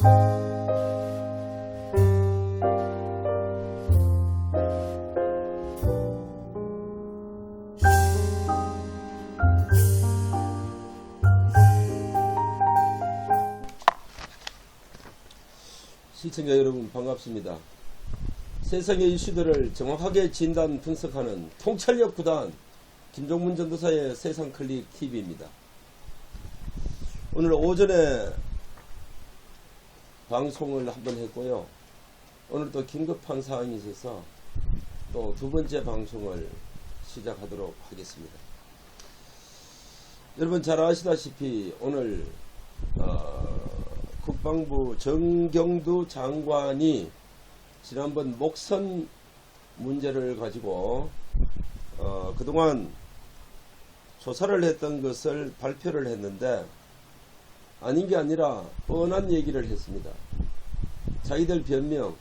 시청자 여러분 반갑습니다. 세상의 이슈들을 정확하게 진단 분석하는 통찰력 구단 김종문 전도사의 세상 클릭 TV입니다. 오늘 오전에 방송을 한번 했고요. 오늘 또 긴급한 사항이 있어서 또 두 번째 방송을 시작하도록 하겠습니다. 여러분 잘 아시다시피 오늘 어, 국방부 정경두 장관이 지난번 목선 문제를 가지고 어, 그동안 조사를 했던 것을 발표를 했는데 아닌 게 아니라 뻔한 얘기를 했습니다. 자기들 변명으로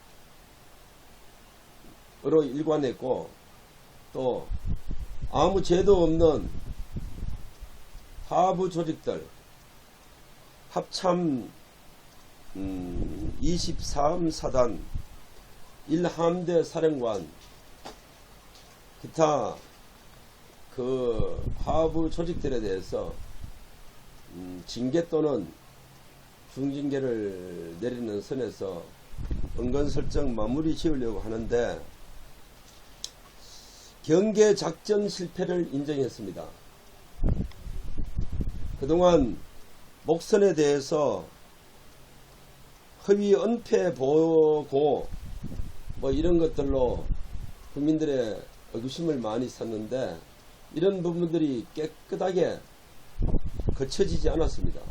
일관했고 또 아무 죄도 없는 하부 조직들 합참 음, 23사단 1함대 사령관 기타 그 하부 조직들에 대해서 음, 징계 또는 중징계를 내리는 선에서 은근슬쩍 마무리 지으려고 하는데 경계 작전 실패를 인정했습니다. 그동안 목선에 대해서 허위 은폐 보고 뭐 이런 것들로 국민들의 의구심을 많이 샀는데 이런 부분들이 깨끗하게 거쳐지지 않았습니다.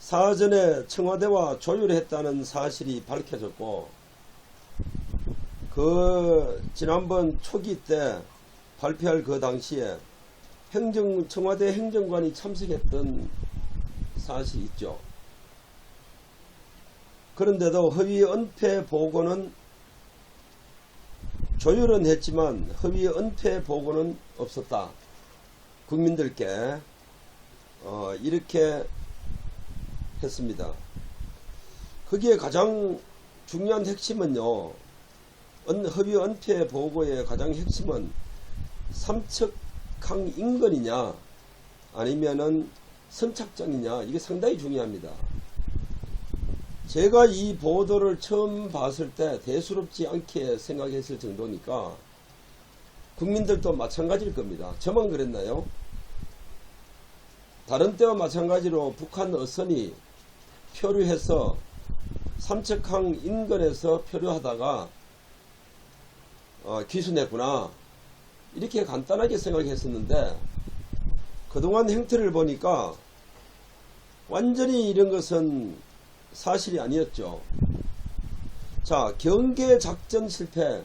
사전에 청와대와 조율했다는 사실이 밝혀졌고 그 지난번 초기 때 발표할 그 당시에 행정 청와대 행정관이 참석했던 사실이 있죠. 그런데도 허위 은폐 보고는 조율은 했지만 허위 은폐 보고는 없었다. 국민들께 어, 이렇게 했습니다. 거기에 가장 중요한 핵심은요. 은, 허위 은폐 보고의 가장 핵심은 삼척항 인근이냐 아니면은 선착장이냐 이게 상당히 중요합니다. 제가 이 보도를 처음 봤을 때 대수롭지 않게 생각했을 정도니까 국민들도 마찬가지일 겁니다. 저만 그랬나요? 다른 때와 마찬가지로 북한 어선이 표류해서 삼척항 인근에서 표류하다가 어, 기수냈구나 이렇게 간단하게 생각했었는데 그동안 행태를 보니까 완전히 이런 것은 사실이 아니었죠. 자, 경계 작전 실패.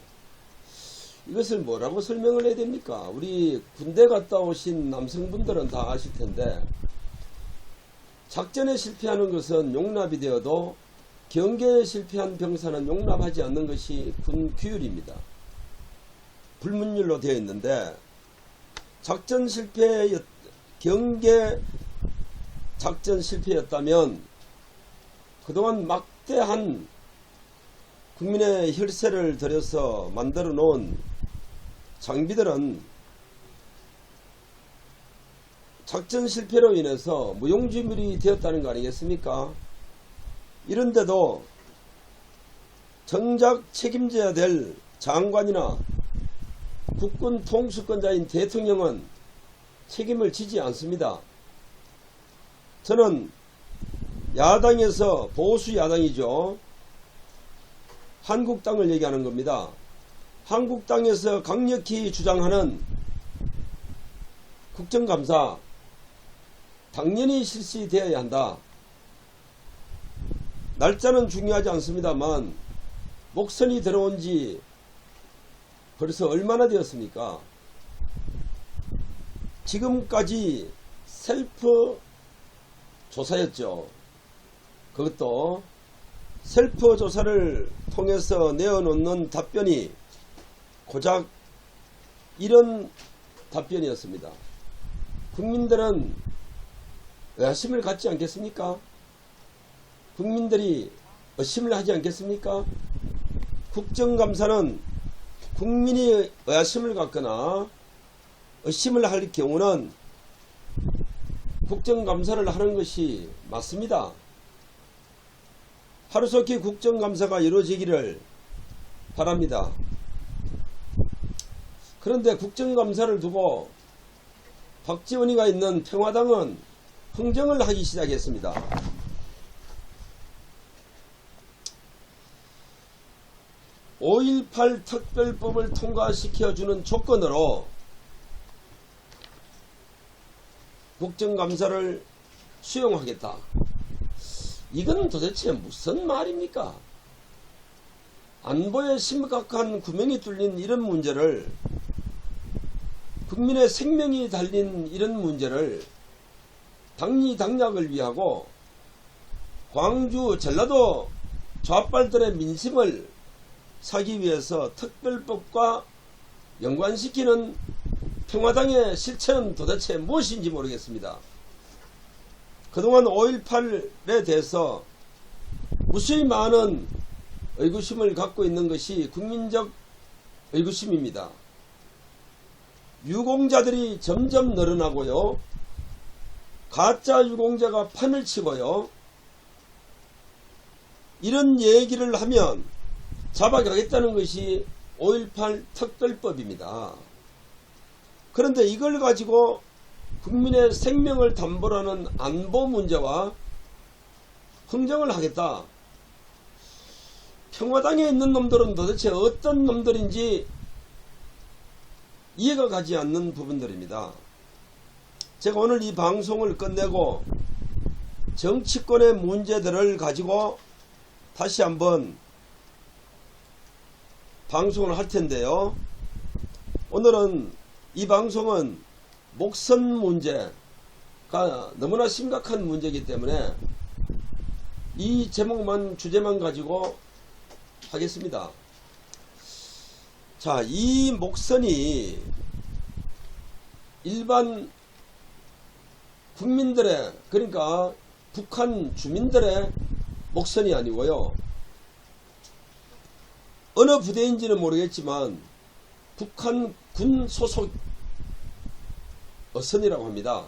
이것을 뭐라고 설명을 해야 됩니까? 우리 군대 갔다 오신 남성분들은 다 아실 텐데, 작전에 실패하는 것은 용납이 되어도 경계에 실패한 병사는 용납하지 않는 것이 군 규율입니다. 불문율로 되어 있는데, 작전 실패, 경계 작전 실패였다면 그동안 막대한 국민의 혈세를 들여서 만들어 놓은 장비들은 작전 실패로 인해서 무용지물이 되었다는 거 아니겠습니까? 이런데도 정작 책임져야 될 장관이나 국군 통수권자인 대통령은 책임을 지지 않습니다. 저는 야당에서 보수 야당이죠. 한국당을 얘기하는 겁니다. 한국당에서 강력히 주장하는 국정감사 당연히 실시되어야 한다. 날짜는 중요하지 않습니다만 목선이 들어온 지 벌써 얼마나 되었습니까? 지금까지 셀프 조사였죠. 그것도 셀프 조사를 통해서 내어놓는 답변이 고작 이런 답변이었습니다. 국민들은 의심을 갖지 않겠습니까? 국민들이 의심을 하지 않겠습니까? 국정감사는 국민이 의아심을 갖거나 의심을 할 경우는 국정감사를 하는 것이 맞습니다. 하루속히 국정감사가 이루어지기를 바랍니다. 그런데 국정감사를 두고 박지원이가 있는 평화당은 흥정을 하기 시작했습니다. (5.18) 특별법을 통과시켜주는 조건으로 국정감사를 수용하겠다. 이건 도대체 무슨 말입니까? 안보에 심각한 구멍이 뚫린 이런 문제를 국민의 생명이 달린 이런 문제를 당리 당략을 위하고 광주 전라도 좌빨들의 민심을 사기 위해서 특별법과 연관시키는 평화당의 실체는 도대체 무엇인지 모르겠습니다. 그동안 5.18에 대해서 무수히 많은 의구심을 갖고 있는 것이 국민적 의구심입니다. 유공자들이 점점 늘어나고요. 가짜 유공자가 판을 치고요. 이런 얘기를 하면 잡아가겠다는 것이 5.18 특별법입니다. 그런데 이걸 가지고 국민의 생명을 담보로 하는 안보 문제와 흥정을 하겠다. 평화당에 있는 놈들은 도대체 어떤 놈들인지 이해가 가지 않는 부분들입니다. 제가 오늘 이 방송을 끝내고 정치권의 문제들을 가지고 다시 한번 방송을 할 텐데요. 오늘은 이 방송은 목선 문제가 너무나 심각한 문제이기 때문에 이 제목만 주제만 가지고 하겠습니다. 자, 이 목선이 일반 국민들의 그러니까 북한 주민들의 목선이 아니고요. 어느 부대인지는 모르겠지만 북한 군 소속 어선이라고 합니다.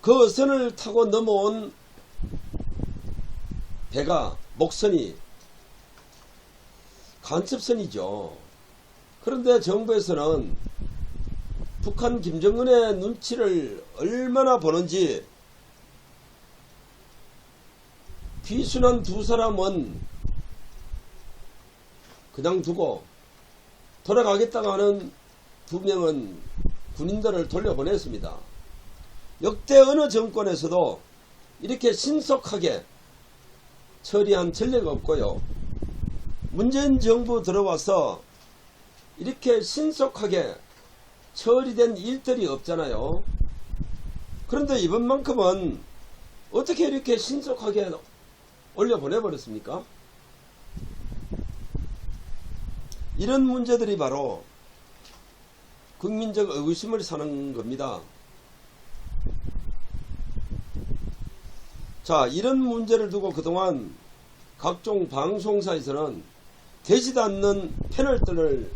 그 어선을 타고 넘어온 배가 목선이 간첩선이죠. 그런데 정부에서는 북한 김정은의 눈치를 얼마나 보는지 귀순한 두 사람은 그냥 두고 돌아가겠다고 하는 두 명은 군인들을 돌려보냈습니다. 역대 어느 정권에서도 이렇게 신속하게 처리한 전례가 없고요. 문재인 정부 들어와서 이렇게 신속하게 처리된 일들이 없잖아요. 그런데 이번만큼은 어떻게 이렇게 신속하게 올려보내버렸습니까? 이런 문제들이 바로 국민적 의구심을 사는 겁니다. 자, 이런 문제를 두고 그동안 각종 방송사에서는 되지도 않는 패널들을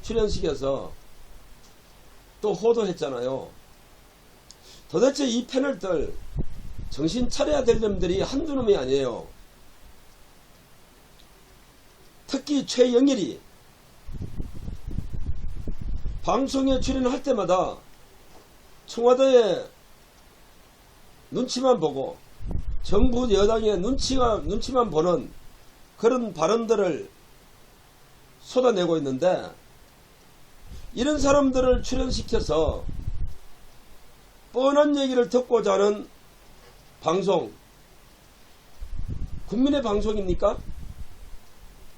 출연시켜서 또 호도했잖아요. 도대체 이 패널들 정신 차려야 될 놈들이 한두 놈이 아니에요. 특히 최영일이 방송에 출연할 때마다 청와대에 눈치만 보고 정부 여당의 눈치가 눈치만 보는 그런 발언들을 쏟아내고 있는데 이런 사람들을 출연시켜서 뻔한 얘기를 듣고자 하는 방송 국민의 방송입니까?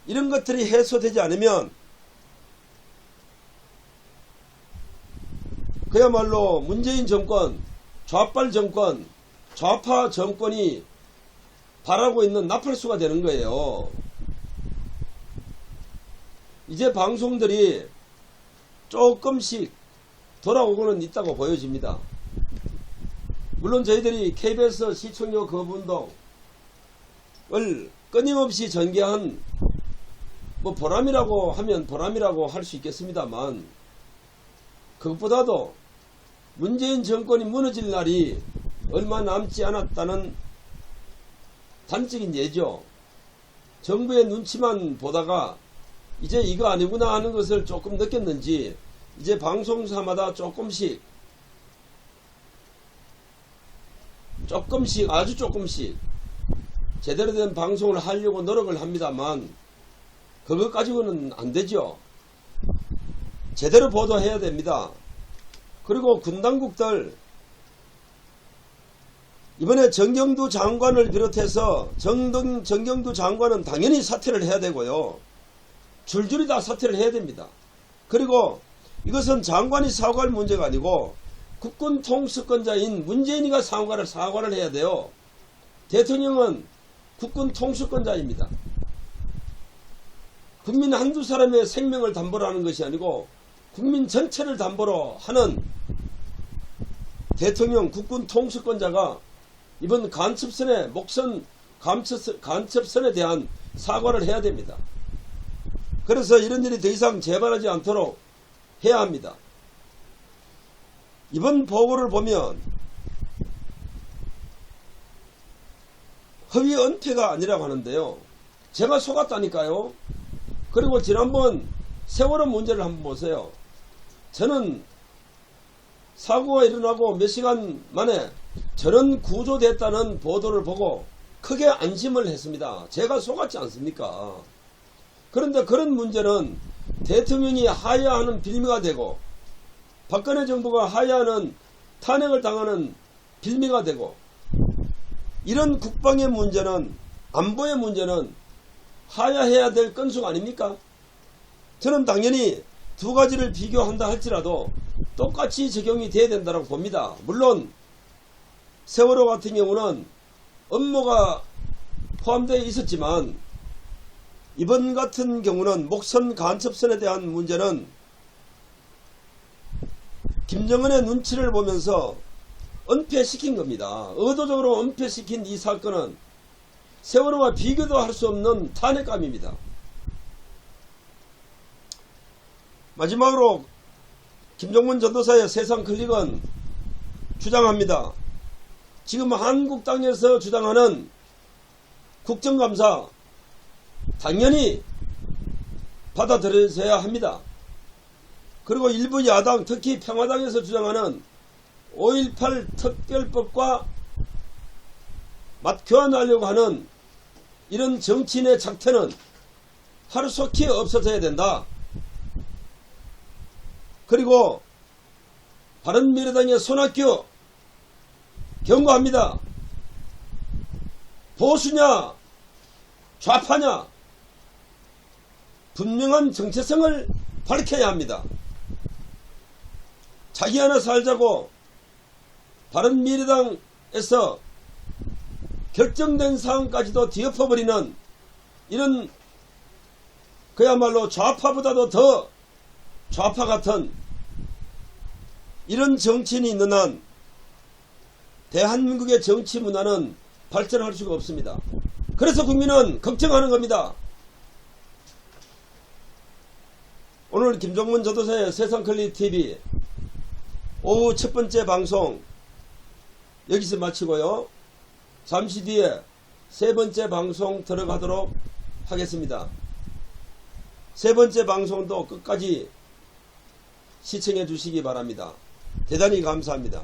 이런 것들이 해소되지 않으면 그야말로 문재인 정권, 좌빨 정권, 좌파 정권이 바라고 있는 나팔수가 되는 거예요. 이제 방송들이 조금씩 돌아오고는 있다고 보여집니다. 물론 저희들이 KBS 시청료 거부운동을 끊임없이 전개한 뭐 보람이라고 하면 보람이라고 할 수 있겠습니다만 그것보다도 문재인 정권이 무너질 날이 얼마 남지 않았다는 단적인 예죠. 정부의 눈치만 보다가 이제 이거 아니구나 하는 것을 조금 느꼈는지 이제 방송사마다 조금씩 조금씩 아주 조금씩 제대로 된 방송을 하려고 노력을 합니다만 그것 가지고는 안 되죠. 제대로 보도해야 됩니다. 그리고 군 당국들 이번에 정경두 장관을 비롯해서 정동, 정경두 장관은 당연히 사퇴를 해야 되고요. 줄줄이 다 사퇴를 해야 됩니다. 그리고 이것은 장관이 사과할 문제가 아니고 국군 통수권자인 문재인이가 사과를, 사과를 해야 돼요. 대통령은 국군 통수권자입니다. 국민 한두 사람의 생명을 담보로 하는 것이 아니고 국민 전체를 담보로 하는 대통령 국군 통수권자가 이번 간첩선의 목선 간첩, 간첩선에 대한 사과를 해야 됩니다. 그래서 이런 일이 더 이상 재발하지 않도록 해야 합니다. 이번 보고를 보면 허위 은폐가 아니라고 하는데요. 제가 속았다니까요. 그리고 지난번 세월호 문제를 한번 보세요. 저는 사고가 일어나고 몇 시간 만에 저런 구조됐다는 보도를 보고 크게 안심을 했습니다. 제가 속았지 않습니까? 그런데 그런 문제는 대통령이 하야하는 빌미가 되고 박근혜 정부가 하야하는 탄핵을 당하는 빌미가 되고 이런 국방의 문제는 안보의 문제는 하야해야 될 건수가 아닙니까? 저는 당연히 두 가지를 비교한다 할지라도 똑같이 적용이 돼야 된다고 봅니다. 물론 세월호 같은 경우는 업무가 포함되어 있었지만 이번 같은 경우는 목선 간첩선에 대한 문제는 김정은의 눈치를 보면서 은폐시킨 겁니다. 의도적으로 은폐시킨 이 사건은 세월호와 비교도 할 수 없는 탄핵감입니다. 마지막으로 김종문 전도사의 세상 클릭은 주장합니다. 지금 한국 땅에서 주장하는 국정감사 당연히 받아들여져야 합니다. 그리고 일부 야당 특히 평화당에서 주장하는 5.18 특별법과 맞교환하려고 하는 이런 정치인의 작태는 하루속히 없어져야 된다. 그리고 바른미래당의 손학규 경고합니다. 보수냐 좌파냐 분명한 정체성을 밝혀야 합니다. 자기 하나 살자고 바른미래당에서 결정된 사항까지도 뒤엎어버리는 이런 그야말로 좌파보다도 더 좌파 같은 이런 정치인이 있는 한 대한민국의 정치 문화는 발전할 수가 없습니다. 그래서 국민은 걱정하는 겁니다. 오늘 김종문 저도사의 세상클리 TV 오후 첫 번째 방송 여기서 마치고요. 잠시 뒤에 세 번째 방송 들어가도록 하겠습니다. 세 번째 방송도 끝까지 시청해 주시기 바랍니다. 대단히 감사합니다.